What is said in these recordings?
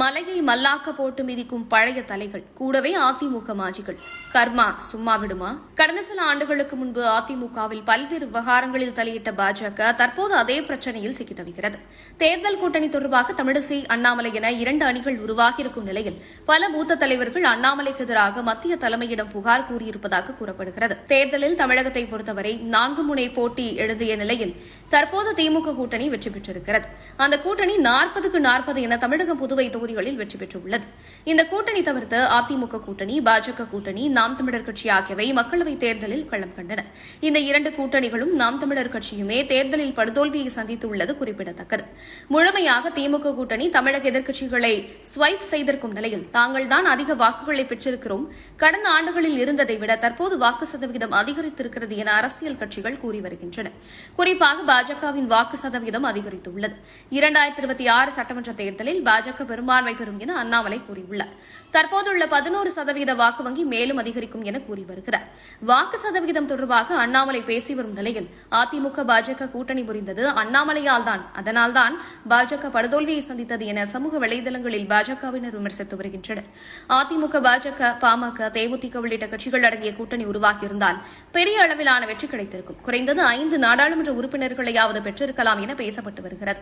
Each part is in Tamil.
மலையை மல்லாக்க போட்டு மிதிக்கும் பழைய தலைகள் கூடவே அதிமுக மாஜிகள் கர்மா சும்மா விடுமா? கடந்த சில ஆண்டுகளுக்கு முன்பு அதிமுகவில் பல்வேறு விவகாரங்களில் தலையிட்ட பாஜக தற்போது அதே பிரச்சனையில் சிக்கி தவிக்கிறது. தேர்தல் கூட்டணி தொடர்பாக தமிழிசை அண்ணாமலை என இரண்டு அணிகள் உருவாகியிருக்கும் நிலையில் பல மூத்த தலைவர்கள் அண்ணாமலைக்கு எதிராக மத்திய தலைமையிடம் புகார் கூறியிருப்பதாக கூறப்படுகிறது. தேர்தலில் தமிழகத்தை பொறுத்தவரை நான்கு முனை போட்டி எழுதிய நிலையில் தற்போது திமுக கூட்டணி வெற்றி பெற்றிருக்கிறது. அந்த கூட்டணி நாற்பதுக்கு நாற்பது என தமிழகம் புதுவை தொகுதிகளில் வெற்றி பெற்றுள்ளது. இந்த கூட்டணி தவிர்த்து அதிமுக கூட்டணி பாஜக கூட்டணி நாம் தமிழர் கட்சி ஆகியவை மக்களவைத் தேர்தலில் களம் கண்டன. இந்த இரண்டு கூட்டணிகளும் நாம் தமிழர் கட்சியுமே தேர்தலில் படுதோல்வியை சந்தித்துள்ளது குறிப்பிடத்தக்கது. முழுமையாக திமுக கூட்டணி தமிழக எதிர்க்கட்சிகளை ஸ்வைப் செய்திருக்கும் நிலையில் தாங்கள்தான் அதிக வாக்குகளை பெற்றிருக்கிறோம். கடந்த ஆண்டுகளில் இருந்ததை விட தற்போது வாக்கு சதவீதம் அதிகரித்திருக்கிறது என அரசியல் கட்சிகள் கூறி வருகின்றன. குறிப்பாக பாஜகவின் வாக்கு சதவீதம் அதிகரித்துள்ளது. இரண்டாயிரத்தி இருபத்தி ஆறு சட்டமன்ற தேர்தலில் பாஜக பெரும்பான்மை பெறும் என அண்ணாமலை கூறியுள்ளார். தற்போதுள்ள பதினோரு சதவீத வாக்கு வங்கி மேலும் அதிகரிக்கும் என கூறி வருகிறார். வாக்கு சதவீதம் தொடர்பாக அண்ணாமலை பேசி வரும் நிலையில் அதிமுக பாஜக கூட்டணி புரிந்தது அண்ணாமலையால் தான் அதனால்தான் பாஜக படுதோல்வியை சந்தித்தது என சமூக வலைதளங்களில் பாஜகவினர் விமர்சித்து வருகின்றனர். அதிமுக பாஜக பாமக தேமுதிக உள்ளிட்ட கட்சிகள் அடங்கிய கூட்டணி உருவாகியிருந்தால் பெரிய அளவிலான வெற்றி கிடைத்திருக்கும். குறைந்தது ஐந்து நாடாளுமன்ற உறுப்பினர்களை உறுப்பினர்களையாவது பெற்றிருக்கலாம் என பேசப்பட்டு வருகிறது.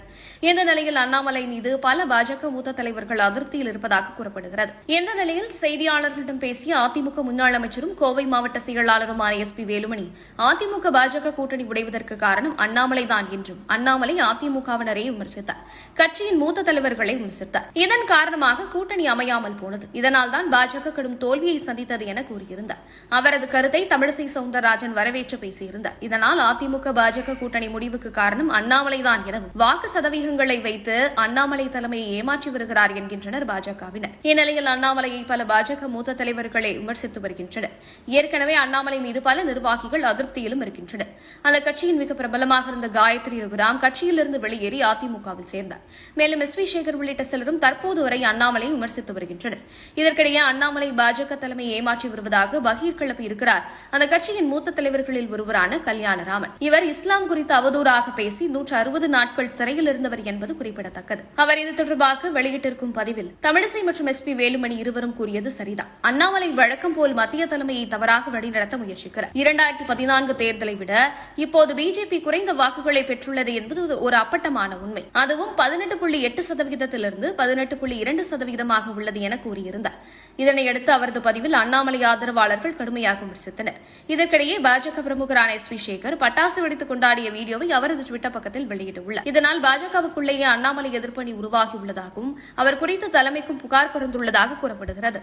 இந்த நிலையில் அண்ணாமலை மீது பல பாஜக மூத்த தலைவர்கள் அதிருப்தியில் இருப்பதாக கூறப்படுகிறது. இந்த நிலையில் செய்தியாளர்களிடம் பேசிய அதிமுக முன்னாள் அமைச்சரும் கோவை மாவட்ட செயலாளருமான எஸ் பி வேலுமணி அதிமுக பாஜக கூட்டணி உடைவதற்கு காரணம் அண்ணாமலை தான் என்றும் அண்ணாமலை அதிமுகவினரை விமர்சித்தார். கட்சியின் மூத்த தலைவர்களை விமர்சித்தார். இதன் காரணமாக கூட்டணி அமையாமல் போனது. இதனால்தான் பாஜக கடும் தோல்வியை சந்தித்தது என கூறியிருந்தார். அவரது கருத்தை தமிழிசை சவுந்தரராஜன் வரவேற்று பேசியிருந்தார். இதனால் அதிமுக பாஜக கூட்டணி முடிவு முடிவுக்கு காரணம் அண்ணாமலை தான் எனவும் வாக்கு சதவீதங்களை வைத்து அண்ணாமலை தலைமையை ஏமாற்றி வருகிறார் என்கின்றனர் பாஜகவினர். இந்நிலையில் அண்ணாமலையை பல பாஜக மூத்த தலைவர்களை விமர்சித்து வருகின்றனர். ஏற்கனவே அண்ணாமலை மீது பல நிர்வாகிகள் அதிருப்தியிலும் இருக்கின்றனர். அந்த கட்சியின் மிக பிரபலமாக இருந்த காயத்ரி ரகுராம் கட்சியிலிருந்து வெளியேறி அதிமுகவில் சேர்ந்தார். மேலும் எஸ் வி சேகர் உள்ளிட்ட சிலரும் தற்போது வரை அண்ணாமலை விமர்சித்து வருகின்றனர். இதற்கிடையே அண்ணாமலை பாஜக தலைமையை ஏமாற்றி வருவதாக பகீர் கிளப்பி இருக்கிறார் அந்த கட்சியின் மூத்த தலைவர்களில் ஒருவரான கல்யாணராமன். இவர் இஸ்லாம் குறித்த அவதூறு அவதூறாக பேசி நூற்று அறுபது நாட்கள் சிறையில் இருந்தவர் என்பது குறிப்பிடத்தக்கது. அவர் இது தொடர்பாக வெளியிட்டிருக்கும் பதிவில் தமிழிசை மற்றும் எஸ் பி வேலுமணி இருவரும் கூறியது சரிதான். அண்ணாமலை வழக்கம் போல் மத்திய தலைமையை தவறாக வழிநடத்த முயற்சிக்கிறார். இரண்டாயிரத்தி பதினான்கு தேர்தலை விட இப்போது பிஜேபி குறைந்த வாக்குகளை பெற்றுள்ளது என்பது ஒரு அப்பட்டமான உண்மை. அதுவும் பதினெட்டு புள்ளி எட்டு சதவிகிதத்திலிருந்து பதினெட்டு புள்ளி இரண்டு சதவிகிதமாக உள்ளது என கூறியிருந்தார். இதனையடுத்து அவரது பதிவில் அண்ணாமலை ஆதரவாளர்கள் கடுமையாக விமர்சித்தனர். இதற்கிடையே பாஜக பிரமுகரான எஸ் வி சேகர் பட்டாசு வெடித்து கொண்டாடிய வீடியோவை அவரது ட்விட்டர் பக்கத்தில் வெளியிட்டுள்ளார். இதனால் பாஜகவுக்குள்ளேயே அண்ணாமலை எதிர்ப்பணி உருவாகியுள்ளதாகவும் அவர் குறித்து தலைமைக்கும் புகார் பரிந்துள்ளதாக கூறப்படுகிறது.